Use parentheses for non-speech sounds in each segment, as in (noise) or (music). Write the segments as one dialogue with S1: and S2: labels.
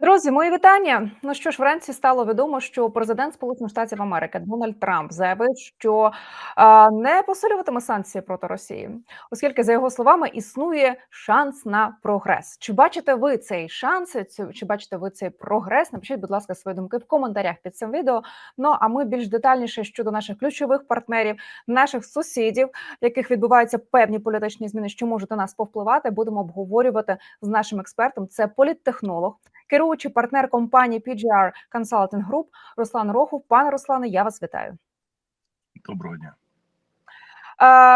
S1: Друзі, мої вітання. Ну що ж, вранці стало відомо, що президент Сполучених Штатів Америки Дональд Трамп заявив, що не посилюватиме санкції проти Росії, оскільки, за його словами, існує шанс на прогрес. Чи бачите ви цей шанс? Чи бачите ви цей прогрес? Напишіть, будь ласка, свої думки в коментарях під цим відео. Ну а ми більш детальніше щодо наших ключових партнерів, наших сусідів, в яких відбуваються певні політичні зміни, що можуть на нас повпливати, будемо обговорювати з нашим експертом. Це політтехнолог керуючий партнер компанії PGR Consulting Group Руслан Рохов. Пане Руслане, я вас вітаю.
S2: Доброго дня.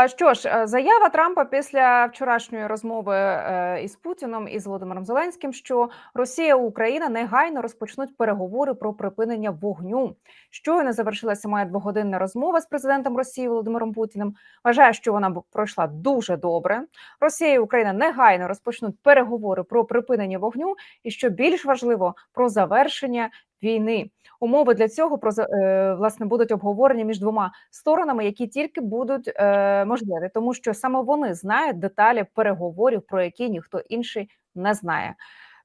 S1: Що ж, е, заява Трампа після вчорашньої розмови е, із Путіном і з Володимиром Зеленським, що Росія і Україна негайно розпочнуть переговори про припинення вогню. Щойно завершилася моя двогодинна розмова з президентом Росії Володимиром Путіним. Вважаю, що вона пройшла дуже добре. Росія і Україна негайно розпочнуть переговори про припинення вогню, і що більш важливо про завершення війни. Умови для цього про е, власне будуть обговорені між двома сторонами, які тільки будуть е, можливі, тому що саме вони знають деталі переговорів, про які ніхто інший не знає.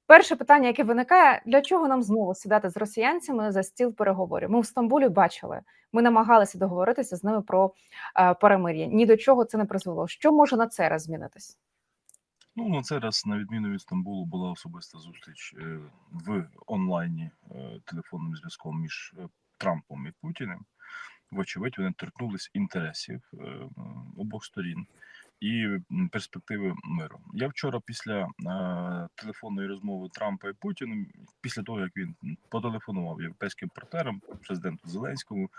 S1: Перше питання, яке виникає: для чого нам знову сідати з росіянцями за стіл переговорів? Ми в Стамбулі бачили, ми намагалися договоритися з ними про е, перемир'я. Ні до чого це не призвело. Що може на цей раз змінитись?
S2: Ну на цей раз, на відміну від Стамбулу, була особиста зустріч е, в онлайні е, телефонним зв'язком між е, Трампом і Путіним. Вочевидь, вони торкнулись інтересів обох сторін і перспективи миру. Я вчора після е, телефонної розмови Трампа і Путіна, після того як він потелефонував європейським партнерам, президенту Зеленському,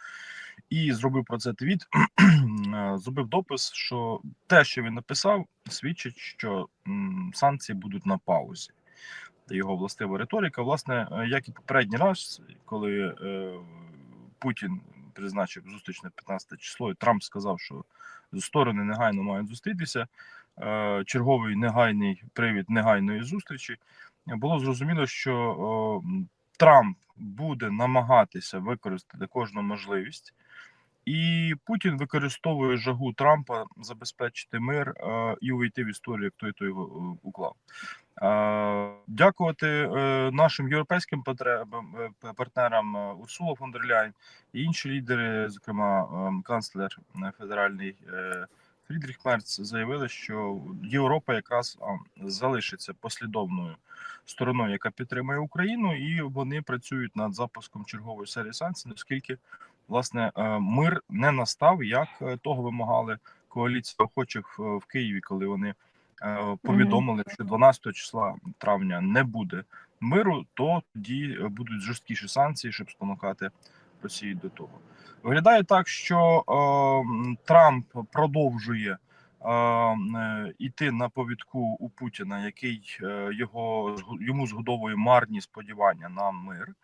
S2: і зробив про це твіт, (clears throat) е, зробив допис, що те, що він написав, свідчить, що санкції будуть на паузі. Його властива риторика, власне, е, як і попередній раз, коли е, Путін призначив зустріч на 15 число, і Трамп сказав, що сторони негайно мають зустрітися. Е, черговий негайний привід негайної зустрічі. Було зрозуміло, що Трамп буде намагатися використати кожну можливість, і Путін використовує жагу Трампа забезпечити мир е, і увійти в історію, як той, його е, уклав. Е, Дякувати нашим європейським потребам, партнерам Урсула фон дер Ляйн і інші лідери, зокрема канцлер федеральний Фрідріх Мерц, заявили, що Європа якраз залишиться послідовною стороною, яка підтримує Україну, і вони працюють над запуском чергової серії санкцій, оскільки власне е, мир не настав, як е, того вимагали коаліція охочих е, в Києві, коли вони повідомили, що 12 числа травня не буде миру, то тоді будуть жорсткіші санкції, щоб спонукати Росію до того. Виглядає так, що е, Трамп продовжує е, е, на повідку у Путіна, який е, його йому згодовує марні сподівання на мир.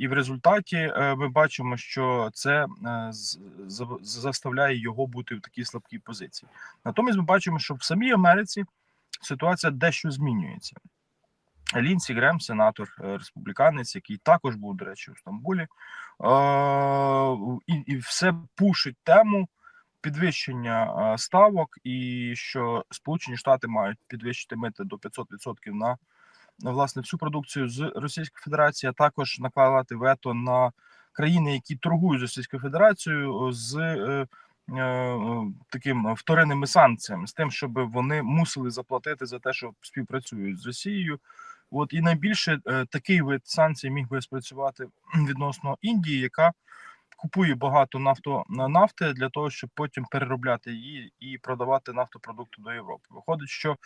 S2: І в результаті е, ми бачимо, що це е, заставляє його бути в такій слабкій позиції. Натомість ми бачимо, що в самій Америці ситуація дещо змінюється. Лінсі Грем, сенатор е, республіканець, який також був, до речі, у Стамбулі, і, все пушить тему підвищення ставок, і що Сполучені Штати мають підвищити мити до 500% на на, власне всю продукцію з Російської Федерації, а також накладати вето на країни, які торгують з Російською Федерацією з е, е, таким вторинними санкціями, з тим, щоб вони мусили заплатити за те, що співпрацюють з Росією. От і найбільше е, такий вид санкцій міг би спрацювати відносно Індії, яка купує багато нафто нафти для того, щоб потім переробляти її і продавати нафтопродукти до Європи. Виходить, що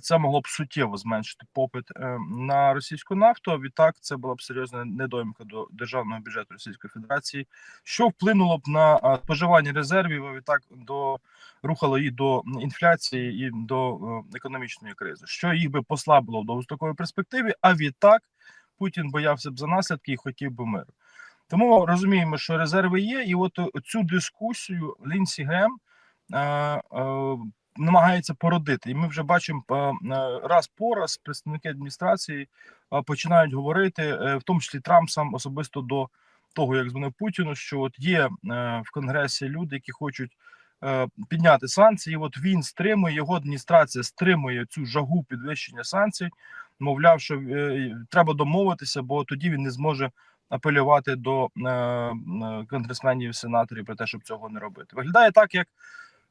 S2: це могло б суттєво зменшити попит е, на російську нафту. Відтак це була б серйозна недоїмка до державного бюджету Російської Федерації, що вплинуло б на споживання резервів. Відтак до рухало їх до інфляції і до е, економічної кризи, що їх би послабило в довгостроковій перспективі. А відтак Путін боявся б за наслідки і хотів би миру. Тому розуміємо, що резерви є, і от цю дискусію Лінсі Грем е, е, намагається породити. І ми вже бачимо е, е, раз по раз представники адміністрації е, починають говорити, е, в тому числі Трамп сам особисто до того, як дзвонив Путіну, що от є е, в Конгресі люди, які хочуть е, підняти санкції. От він стримує його адміністрація стримує цю жагу підвищення санкцій мовляв, що е, треба домовитися, бо тоді він не зможе апелювати до е, е, конгресменів сенаторів про те, щоб цього не робити. Виглядає так, як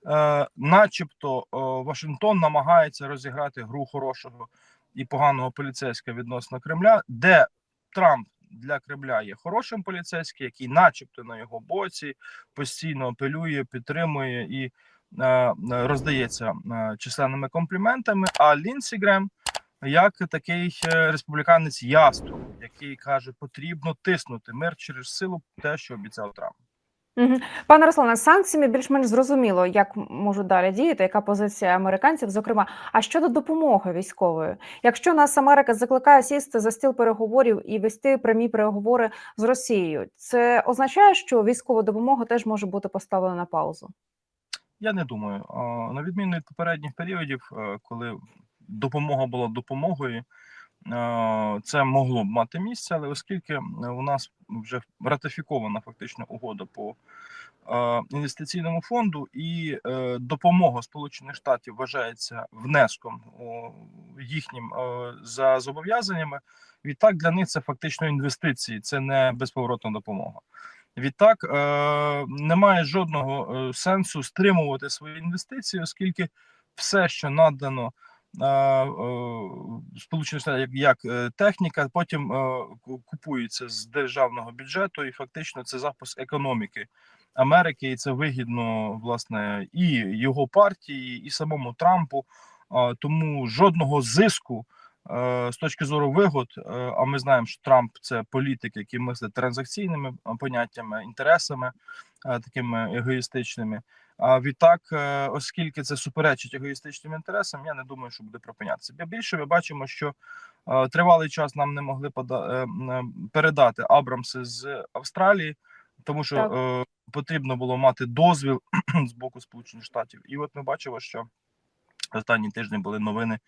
S2: е, начебто Вашингтон намагається розіграти гру хорошого і поганого поліцейського відносно Кремля, де Трамп для Кремля є хорошим поліцейським, який, начебто, на його боці постійно апелює, підтримує і роздається численними компліментами. А Лінсі Грем як такий республіканець яструб, який каже, потрібно тиснути мир через силу, те, що обіцяв Трамп.
S1: Мгм. Пане Руслане, з санкціями більш-менш зрозуміло, як можуть далі діяти, яка позиція американців. Зокрема, а щодо допомоги військової, якщо нас Америка закликає сісти за стіл переговорів і вести прямі переговори з Росією, це означає, що військова допомога теж може бути поставлена на паузу.
S2: Я не думаю. На відміну від попередніх періодів, е, коли допомога була допомогою, е, це могло б мати місце, але оскільки у нас вже ратифікована фактично угода по е, інвестиційному фонду, і е, допомога Сполучених Штатів вважається внеском їхнім за зобов'язаннями. Відтак для них це фактично інвестиції, це не безповоротна допомога. Відтак немає жодного сенсу стримувати свої інвестиції, оскільки все, що надано Сполучених Штатів як, е, техніка, потім е, купується з державного бюджету, і фактично це запуск економіки Америки, і це вигідно власне і його партії, і самому Трампу. Тому жодного зиску е, з точки зору вигод. А ми знаємо, що Трамп це політик, який мислить транзакційними поняттями, інтересами такими егоїстичними. А відтак, е, оскільки це суперечить егоїстичним інтересам, я не думаю, що буде припинятися. Більше ми бачимо, що е, тривалий час нам не могли е, передати Абрамси з Австралії, тому що
S1: Так.
S2: потрібно було мати дозвіл (clears throat) з боку Сполучених Штатів. І от ми бачимо, що останні тижні були новини,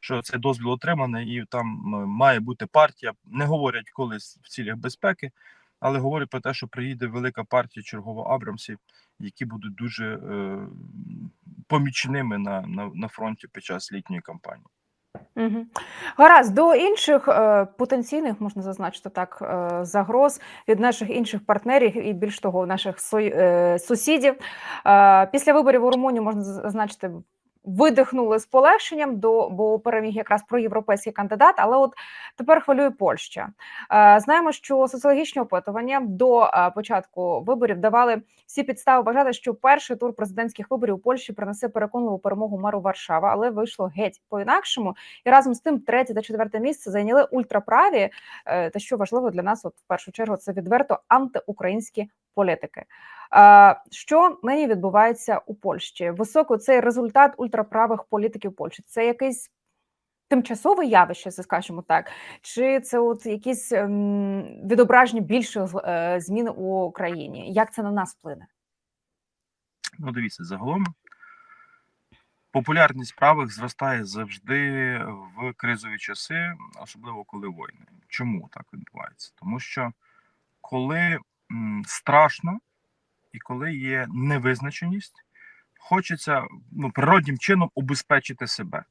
S2: що цей дозвіл отриманий, і там має бути партія. Не говорять колись в цілях безпеки, але говорять про те, що приїде велика партія чергово Абрамсів, які будуть дуже е, помічними на, на, на фронті під час літньої кампанії.
S1: Угу. Гаразд, до інших е, потенційних, можна зазначити так, е, загроз від наших інших партнерів і більш того, наших сой- е, сусідів. Е, після виборів у Румунії можна зазначити. Видихнули з полегшенням, до бо переміг якраз проєвропейський кандидат. Але от тепер хвилює Польща. Е, знаємо, що соціологічні опитування до е, початку виборів давали всі підстави вважати, що перший тур президентських виборів у Польщі принесе переконливу перемогу меру Варшава, але вийшло геть по-інакшому. І разом з тим, третє та четверте місце зайняли ультраправі. е, Та що важливо для нас, от в першу чергу, це відверто антиукраїнські політики. Що нині відбувається у Польщі? Високо цей результат ультраправих політиків Польщі. Це якийсь тимчасове явище, скажімо так, чи це от якісь ем, відображення більших е, змін у країні? Як це на нас вплине?
S2: Ну, дивіться, загалом популярність правих зростає завжди в кризові часи, особливо коли війни. Чому так відбувається? Тому що коли страшно і коли є невизначеність, хочеться ну, природнім чином убезпечити себе.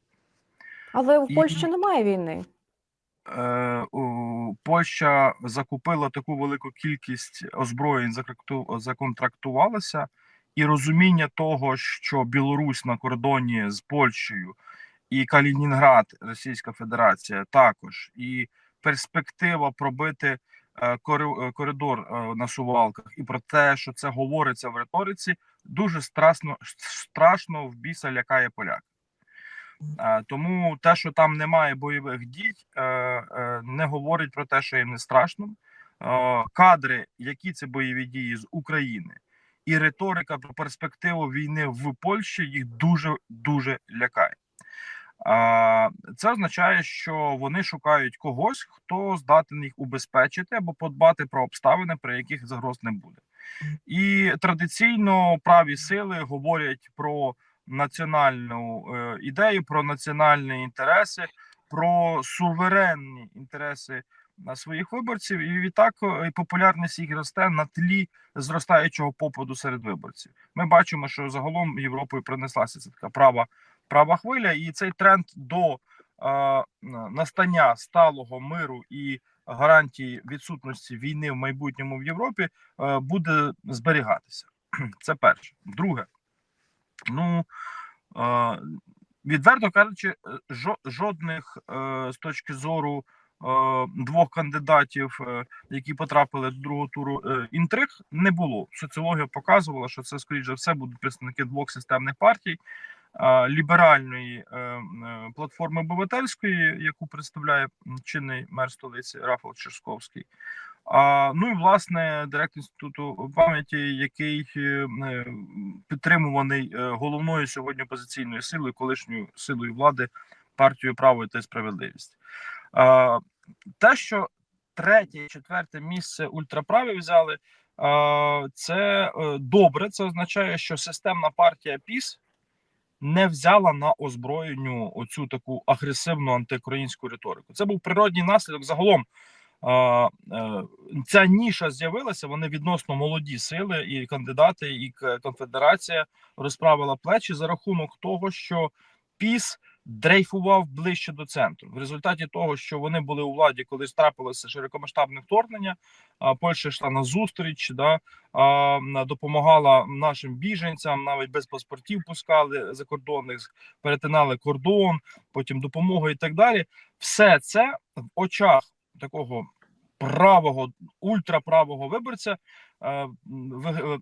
S1: Але в
S2: І-
S1: Польщі немає війни.
S2: Е, Польща закупила таку велику кількість озброєнь, законтрактувалася, і розуміння того, що Білорусь на кордоні з Польщею і Калінінград, Російська Федерація також, і перспектива пробити коридор е, на сувалках, і про те, що це говориться в риториці, дуже страшно, страшно в біса лякає поляк. Е, Тому те, що там немає бойових дій, е, е, не говорить про те, що їм не страшно. Е, Кадри, які це бойові дії з України, і риторика про перспективу війни в Польщі їх дуже дуже лякає. Це означає, що вони шукають когось, хто здатен їх убезпечити або подбати про обставини, при яких загроз не буде. І традиційно праві сили говорять про національну е, ідею, про національні інтереси, про суверенні інтереси на своїх виборців, і відтак е, популярність їх росте на тлі зростаючого попаду серед виборців. Ми бачимо, що загалом Європою принеслася ця така права права хвиля, і цей тренд до е, настання сталого миру і гарантії відсутності війни в майбутньому в Європі е, буде зберігатися. (clears throat) Це перше. Друге, ну е, відверто кажучи, е, жодних е, з точки зору е, двох кандидатів, е, які потрапили до другого туру, інтриг не було. Соціологія показувала, що це скоріш за все будуть представники двох системних партій. Ліберальної е, е, платформи Богательської, яку представляє чинний мер столиці Рафал Черсковський, ну і власне директор інституту пам'яті, який е, підтримуваний головною сьогодні опозиційною силою, колишньою силою влади, партією право та справедливість. Те, що третє і четверте місце ультраправі взяли, це добре. Це означає, що системна партія ПІС не взяла на озброєнню оцю таку агресивну антиукраїнську риторику. Це був природній наслідок загалом. Е, Ця ніша з'явилася. Вони відносно молоді сили, і кандидати, і конфедерація розправила плечі за рахунок того, що піс дрейфував ближче до центру. В результаті того, що вони були у владі, коли трапилося широкомасштабне вторгнення, Польща йшла на зустріч, да допомагала нашим біженцям, навіть без паспортів пускали закордонних, перетинали кордон, потім допомога і так далі. Все це в очах такого правого ультраправого виборця е,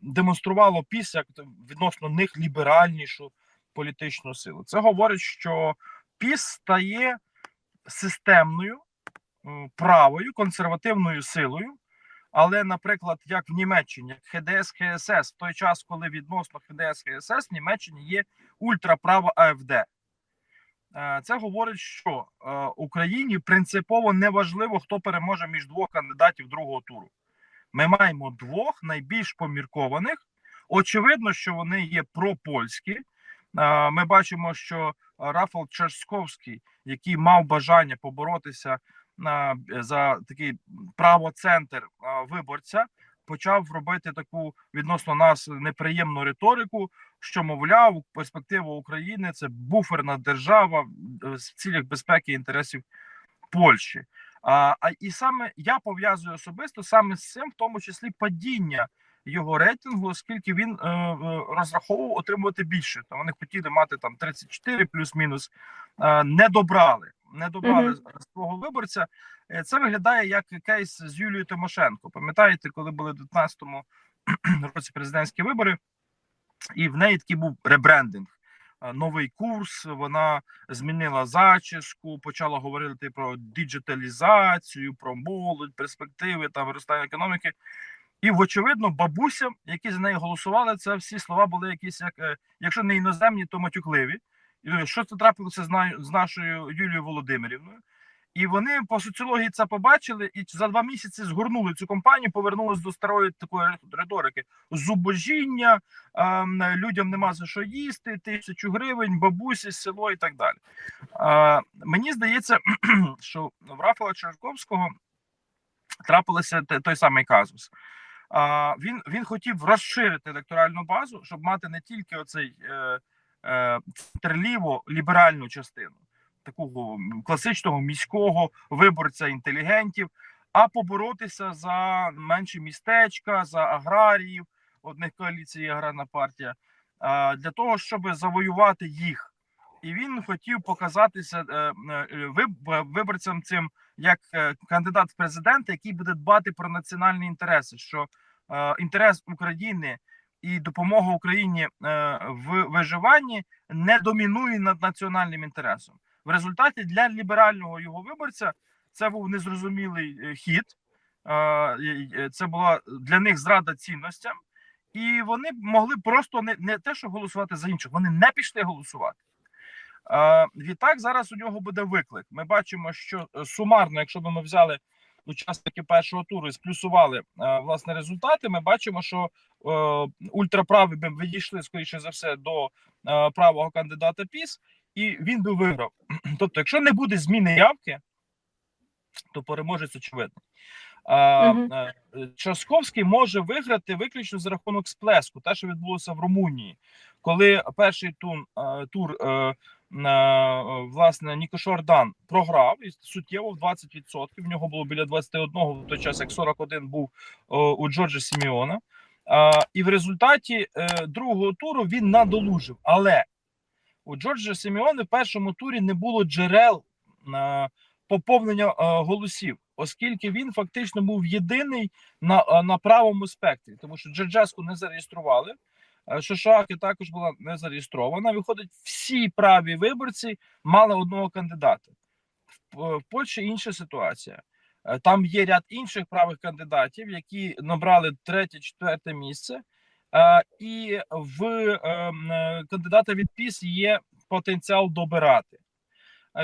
S2: демонструвало піс як відносно них ліберальнішу політичну силу. Це говорить, що піс стає системною м, правою консервативною силою. Але, наприклад, як в Німеччині, ХДС ХСС, в той час, коли відносно ХДС ХСС в Німеччині є ультраправа АФД. Е, Це говорить, що е, Україні принципово не важливо, хто переможе між двох кандидатів другого туру. Ми маємо двох найбільш поміркованих. Очевидно, що вони є пропольські. Ми бачимо, що Рафал Чарськовський, який мав бажання поборотися за такий правоцентр виборця, почав робити таку відносно нас неприємну риторику, що мовляв, перспектива України це буферна держава е, в цілях безпеки і інтересів Польщі. А і саме я пов'язую особисто саме з цим, в тому числі падіння його рейтингу, оскільки він е, е, розраховував отримувати більше. То вони хотіли мати там 34 плюс-мінус, е, не добрали. Не добрали
S1: Мгм.
S2: свого виборця. Е, Це виглядає як кейс з Юлією Тимошенко. Пам'ятаєте, коли були в 19-му (clears throat) році президентські вибори, і в неї такий був ребрендинг. е, Новий курс, вона змінила зачіску, почала говорити про діджиталізацію, про молодь, перспективи та виростання економіки. І, вочевидно, бабусям, які за неї голосували, це всі слова були якісь, як е, якщо не іноземні, то матюкливі. Е, Що це трапилося з, на- з нашою Юлією Володимирівною? І вони по соціології це побачили, і за два місяці згорнули цю компанію, повернулись до старої такої риторики: зубожіння, ем, людям нема за що їсти, тисячу гривень, бабусі, село і так далі. Мені здається, (clears throat) що в Рафала Чарковського трапилося той самий казус. Він, він хотів розширити електоральну базу, щоб мати не тільки оцей е, е, ліберальну частину, такого класичного міського виборця інтелігентів, а поборотися за менші містечка, за аграріїв. Одних коаліції аграрна партія, для того, щоб завоювати їх. І він хотів показатися е, виборцям цим як е, кандидат в президенти, який буде дбати про національні інтереси, що е, інтерес України і допомога Україні е, в виживанні не домінує над національним інтересом. В результаті для ліберального його виборця це був незрозумілий хід. Це була для них зрада цінностям, і вони могли просто не, не те, що голосувати за інших, вони не пішли голосувати. Е, Відтак зараз у нього буде виклик. Ми бачимо, що е, сумарно, якщо б ми взяли учасники першого туру і сплюсували е, власне результати, ми бачимо, що ультраправі би відійшли скоріше за все до правого кандидата ПІС, і він би виграв. (clears throat) Тобто, якщо не буде зміни явки, то переможець очевидно.
S1: Мгм.
S2: е, Часковський може виграти виключно за рахунок сплеску, те, що відбулося в Румунії, коли перший тун, е, тур е, е, власне Нікошор Дан програв і суттєво в 20%. В нього було біля 21, в той час як 41 був у Джорджа Сіміона. І в результаті другого туру він надолужив. Але у Джорджа Сіміони в першому турі не було джерел поповнення голосів, оскільки він фактично був єдиний на, на правому спектрі, тому що Джорджеску не зареєстрували. Е, Шошаки також була не зареєстрована. Виходить, всі праві виборці мали одного кандидата. В, е, Польщі інша ситуація. Е, Там є ряд інших правих кандидатів, які набрали третє, четверте місце. І в е, м, е, кандидата від ПІС є потенціал добирати.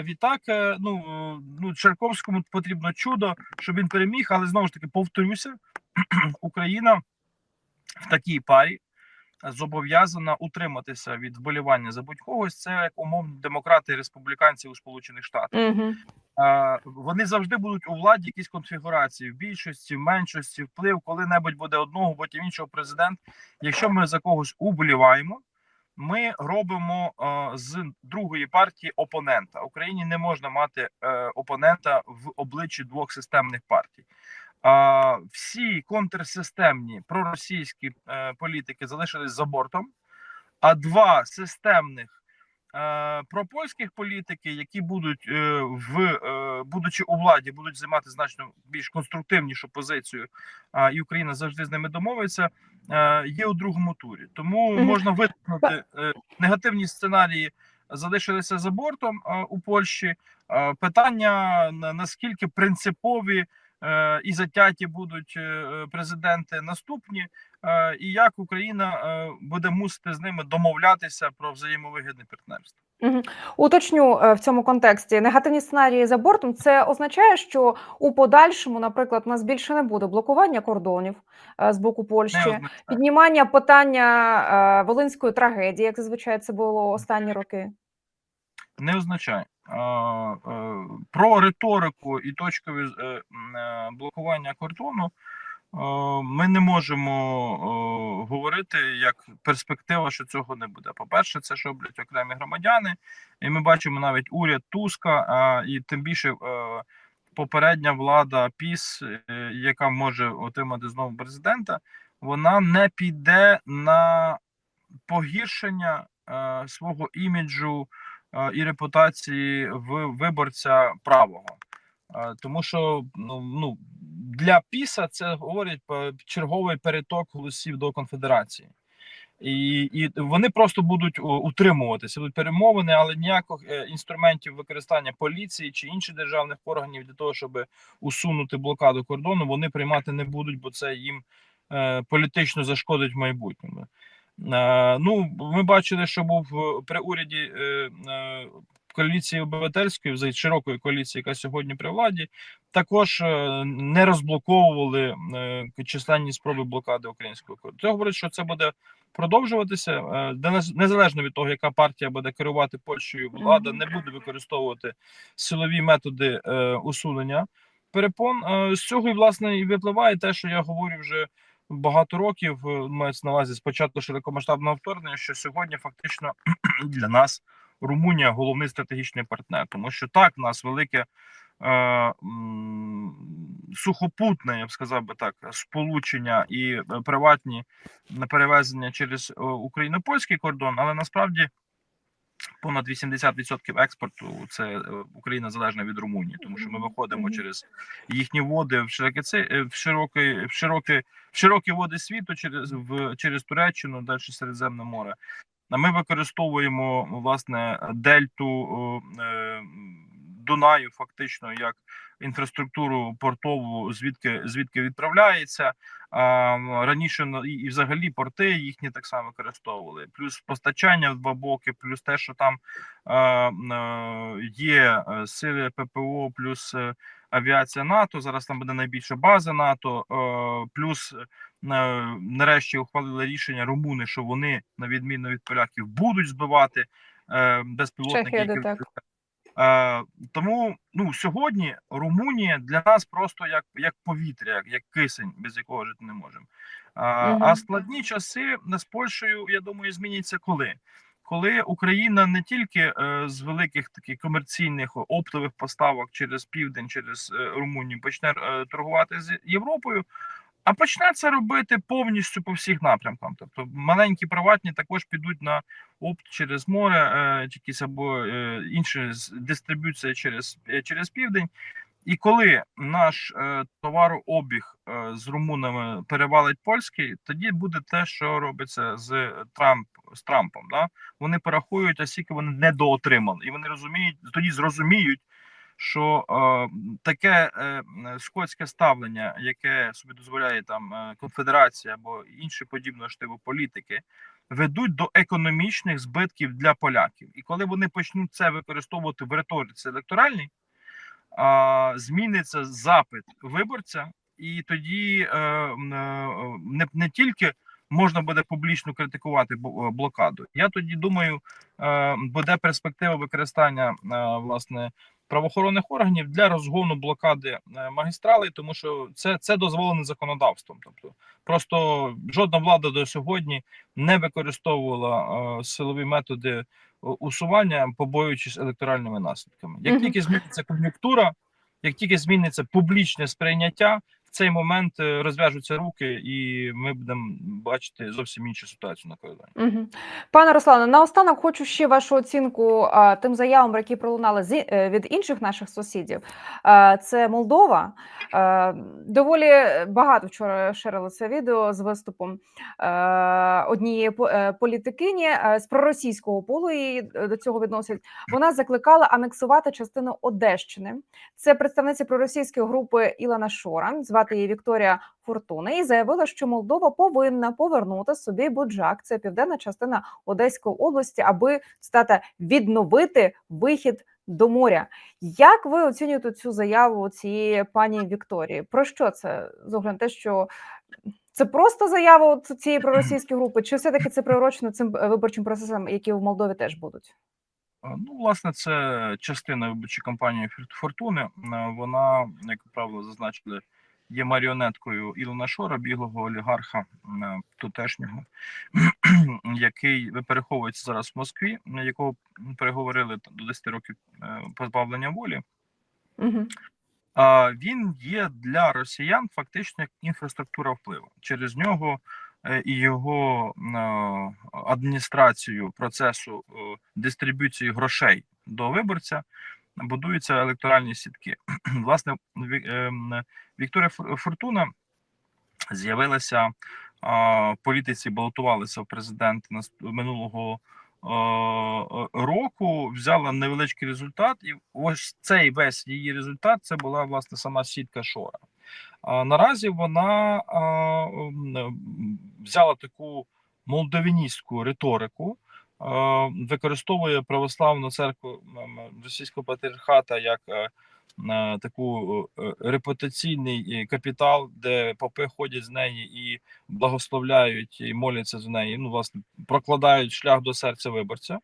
S2: Відтак, ну, ну Черковському потрібно чудо, щоб він переміг, але знову ж таки повторюся: (clears throat) Україна в такій парі зобов'язана утриматися від вболівання за будь-когось. Це як умовно демократи і республіканці у Сполучених Штатах. Е, вони завжди будуть у владі якісь конфігурації в більшості, в меншості, вплив, коли-небудь буде одного, потім іншого президент. Якщо ми за когось уболіваємо, ми робимо з другої партії опонента. Україні не можна мати е, опонента в обличчі двох системних партій. Всі контрсистемні проросійські е, політики залишились за бортом, а два системних е, пропольських політики, які будуть е, в е, будучи у владі, будуть займати значно більш конструктивнішу позицію, і Україна завжди з ними домовиться. е, Є у другому турі, тому можна виткнути е, негативні сценарії. Залишилися за бортом е, у Польщі. Е, питання на- наскільки принципові і затяті будуть е, президенти наступні, е, і як Україна е, буде мусити з ними домовлятися про взаємовигідне партнерство.
S1: Угу. Уточню е, в цьому контексті негативні сценарії за бортом. Це означає, що у подальшому, наприклад, у нас більше не буде блокування кордонів е, з боку Польщі, піднімання питання е, волинської трагедії, як зазвичай це було останні роки.
S2: не означає. Е, Про риторику і точкові е, е, блокування кордону ми не можемо говорити як перспектива, що цього не буде. По-перше, це що роблять окремі громадяни, і ми бачимо навіть уряд Туска, і тим більше попередня влада ПІС, яка може отримати знову президента, вона не піде на погіршення свого іміджу і репутації виборця правого. Е, Тому що ну, ну для піса це говорить черговий переток голосів до конфедерації. І, і вони просто будуть утримуватися, будуть перемовини, але ніяких е, інструментів використання поліції чи інших державних органів для того, щоб усунути блокаду кордону, вони приймати не будуть, бо це їм е, політично зашкодить в майбутньому. Е, ну, ми бачили, що був е, при уряді е, коаліції обивательської, взагалі широкої коаліції, яка сьогодні при владі, також не розблоковували численні спроби блокади українського кордону. Це говорить, що це буде продовжуватися незалежно від того, яка партія буде керувати Польщею, влада не буде використовувати силові методи усунення перепон. З цього і власне і випливає те, що я говорю вже багато років. е, Мається на увазі з початку широкомасштабного вторгнення, що сьогодні фактично (clears throat) для нас Румунія головний стратегічний партнер, тому що так в нас велике. е, Сухопутне, я б сказав би так, сполучення і е, приватні перевезення через е, україно-польський кордон, але насправді понад 80% експорту це е, Україна залежна від Румунії, тому що ми виходимо через їхні води в широкі в широкі, в широкі, в широкі води світу через в через Туреччину, далі Середземне море. А ми використовуємо власне дельту е, е, Дунаю, фактично як інфраструктуру портову, звідки звідки відправляється. А, раніше на- і, і взагалі порти їхні так само використовували. Плюс постачання в два боки, плюс те, що там е, є е, сили ППО, плюс е, авіація НАТО. Зараз там буде найбільша база НАТО, плюс нарешті ухвалили рішення румуни, що вони, на відміну від поляків, будуть збивати е, безпілотники,
S1: Чехія
S2: які
S1: так.
S2: Е, тому ну сьогодні Румунія для нас просто як, як повітря, як, як кисень, без якого жити не можемо. А,
S1: Мгм.
S2: а складні часи з Польщею, я думаю, зміняться коли. Коли Україна не тільки е, з великих таких комерційних оптових поставок через південь, через е, Румунію почне е, торгувати з Європою, а почне це робити повністю по всіх напрямкам. Тобто маленькі приватні також підуть на опт через море, е, якісь або е, інше з- дистриб'юція через, е, через південь. І коли наш товарообіг з румунами перевалить польський, тоді буде те, що робиться з Трамп з Трампом. Да? Вони порахують, а скільки вони недоотримали, і вони розуміють, тоді зрозуміють, що таке е, скотське ставлення, яке собі дозволяє там е, конфедерація або інші подібного штибу політики, ведуть до економічних збитків для поляків. І коли вони почнуть це використовувати в риториці електоральній, зміниться запит виборця, і тоді е, не, не тільки можна буде публічно критикувати блокаду. Я тоді думаю, е, буде перспектива використання е, власне правоохоронних органів для розгону блокади е, магістралей, тому що це, це дозволено законодавством. Тобто, просто жодна влада до сьогодні не використовувала е, силові методи усування, побоюючись електоральними наслідками. Як тільки зміниться кон'юнктура, як тільки зміниться публічне сприйняття, цей момент е, розв'яжуться руки, і ми будемо бачити зовсім іншу ситуацію на кордоні.
S1: Мгм. Пане Руслане, наостанок хочу ще вашу оцінку а, тим заявам, які пролунали з, е, від інших наших сусідів. А, це Молдова. А, доволі багато вчора ширили це відео з виступом е, однієї е, політикині з проросійського полу її до цього відносять. Вона закликала анексувати частину Одещини. Це представниця проросійської групи Ілана Шора, звати її Вікторія Фортуна, і заявила, що Молдова повинна повернути собі Буджак, це південна частина Одеської області, аби цитата відновити вихід до моря. Як ви оцінюєте цю заяву цієї пані Вікторії? Про що це з огляду те, що це просто заява от цієї проросійської групи, чи все таки це приурочено цим е, виборчим процесам, які в Молдові теж будуть?
S2: Ну, власне, це частина виборчої кампанії Фортуни. Е, Вона, як правило, зазначили, є маріонеткою Ілона Шора, біглого олігарха е, тутешнього, (clears throat) який переховується зараз в Москві, на якого переговорили до 10 років е, позбавлення волі.
S1: Угу.
S2: А, він є для росіян фактично як інфраструктура впливу. Через нього е, і його адміністрацію процесу дистриб'юції грошей до виборця будуються електоральні сітки. (clears throat) Власне, ем, Вікторія Фор- Фортуна з'явилася в політиці, балотувалися в президенти наст- минулого року, взяла невеличкий результат, і ось цей весь її результат це була власне сама сітка Шора. А наразі вона взяла таку молдовіністську риторику, використовує православну церкву російського патріархата як е, е, таку е, репутаційний капітал, де попи ходять з неї і благословляють і моляться за неї. Ну, власне, прокладають шлях до серця виборця,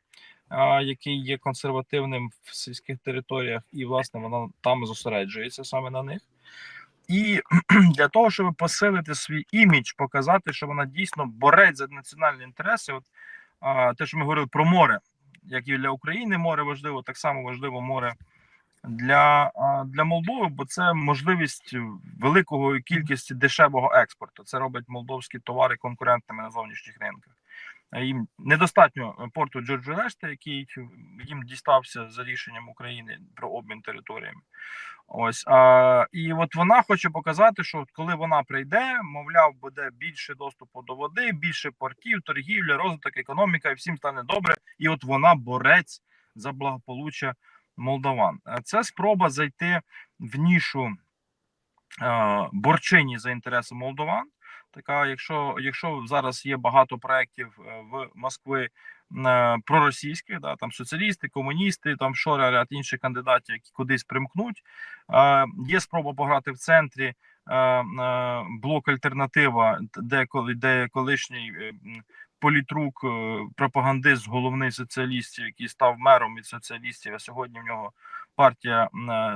S2: який є консервативним в сільських територіях, і власне вона там зосереджується саме на них. І (clears throat) для того, щоб посилити свій імідж, показати, що вона дійсно борець за національні інтереси. От те, що ми говорили про море, як і для України море важливо, так само важливо море для, для Молдови, бо це можливість великої кількості дешевого експорту. Це робить молдовські товари конкурентними на зовнішніх ринках. Їм недостатньо порту Джорджелешта, який їм дістався за рішенням України про обмін територіями. Ось а, і от вона хоче показати, що коли вона прийде, мовляв, буде більше доступу до води, більше портів, торгівля, розвиток, економіка, і всім стане добре. І от вона борець за благополуччя молдаван. Це спроба зайти в нішу е, борчині за інтереси молдован. Така, якщо якщо зараз є багато проєктів е, в Москви е, проросійських, да там соціалісти, комуністи, там шора ряд інших кандидатів, які кудись примкнуть. Е, Є спроба пограти в центрі блок альтернатива, де де колишній політрук, пропагандист, головний соціалістів, який став мером від соціалістів. А сьогодні в нього партія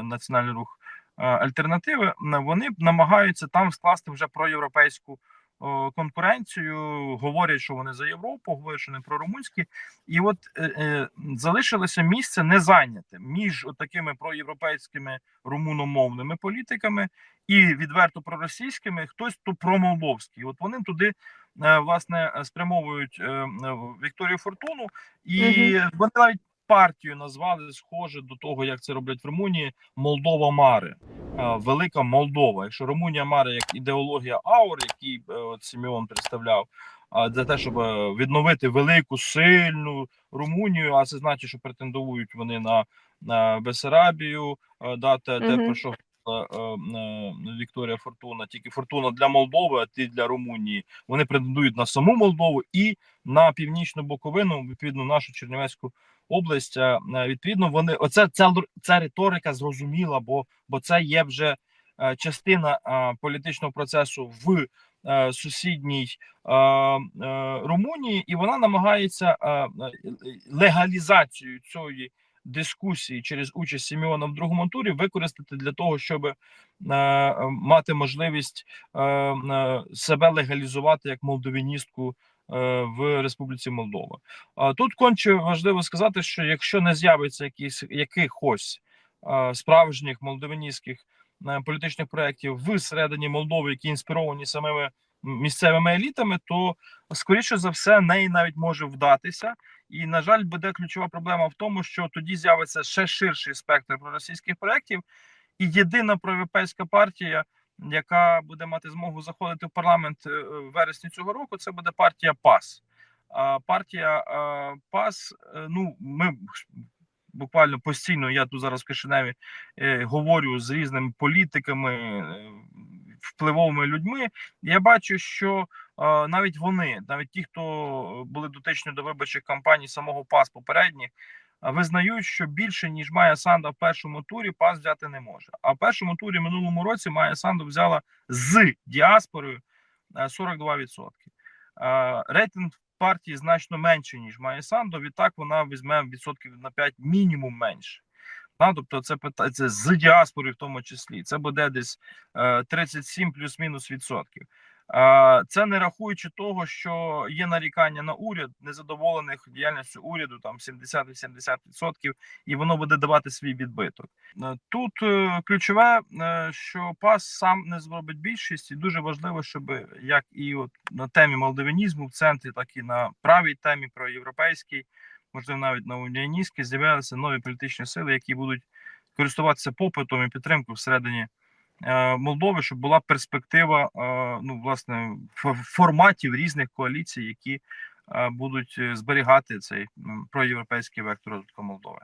S2: Національний рух альтернативи. е, Вони намагаються там скласти вже проєвропейську о, конкуренцію. Говорять, що вони за Європу, говорять, що не про румунські, і от е, е, залишилося місце не зайняте між такими проєвропейськими румуномовними політиками і відверто проросійськими, хтось то промолдовський. От вони туди власне спрямовують Вікторію Фортуну, і вони навіть партію назвали схоже до того, як це роблять в Румунії Молдова Мари. Е, Велика Молдова. Якщо Румунія Мари як ідеологія Аур, який е, от Сімеон представляв, за те, щоб е, відновити велику, сильну Румунію, а це значить, що претендують вони на, на Бесарабію, е, да, те, те про що Вікторія Фортуна, тільки Фортуна для Молдови, а ті для Румунії. Вони претендують на саму Молдову і на північну Буковину, відповідно, нашу Чернівецьку область. Е, е, Відповідно, вони оце ця, ця риторика зрозуміла, бо, бо це є вже е, частина політичного процесу в сусідній Румунії, і вона намагається легалізацію цієї дискусії через участь Сімеона в другому турі використати для того, щоб мати можливість себе легалізувати як молдовіністку в Республіці Молдова. Тут конче важливо сказати, що якщо не з'явиться якісь якихось е, справжніх молдовиністських е, політичних проєктів в середині Молдови, які інспіровані самими місцевими елітами, то скоріше за все неї навіть може вдатися. І на жаль, буде ключова проблема в тому, що тоді з'явиться ще ширший спектр проросійських проєктів, і єдина проєвропейська партія, яка буде мати змогу заходити в парламент е, в вересні цього року, це буде партія ПАС. А партія е, ПАС, е, ну ми буквально постійно, я тут зараз в Кишиневі е, говорю з різними політиками, е, впливовими людьми. Я бачу, що е, навіть вони, навіть ті, хто були дотичні до виборчих кампаній самого ПАС попередніх, е, визнають, що більше ніж Майя Санда в першому турі ПАС взяти не може. А в першому турі минулому році Майя Санду взяла з діаспорою е, 42%. Е, Рейтинг партії значно менше, ніж Майя Санду. Відтак вона візьме відсотків на 5 мінімум менше. Да, тобто це пита- це з діаспори, в тому числі. Це буде десь е, 37 плюс-мінус відсотків. Це не рахуючи того, що є нарікання на уряд, незадоволених діяльністю уряду, там 70-80 відсотків, і воно буде давати свій відбиток. Е, Тут е, ключове, е, що ПАС сам не зробить більшість, і дуже важливо, щоб як і от на темі молдавінізму в центрі, так і на правій темі про європейський, можливо, навіть на уніоністській, з'являлися нові політичні сили, які будуть користуватися попитом і підтримкою всередині Молдови, щоб була перспектива е, ну, власне форматів різних коаліцій, які е, будуть е, зберігати цей проєвропейський вектор розвитку Молдови.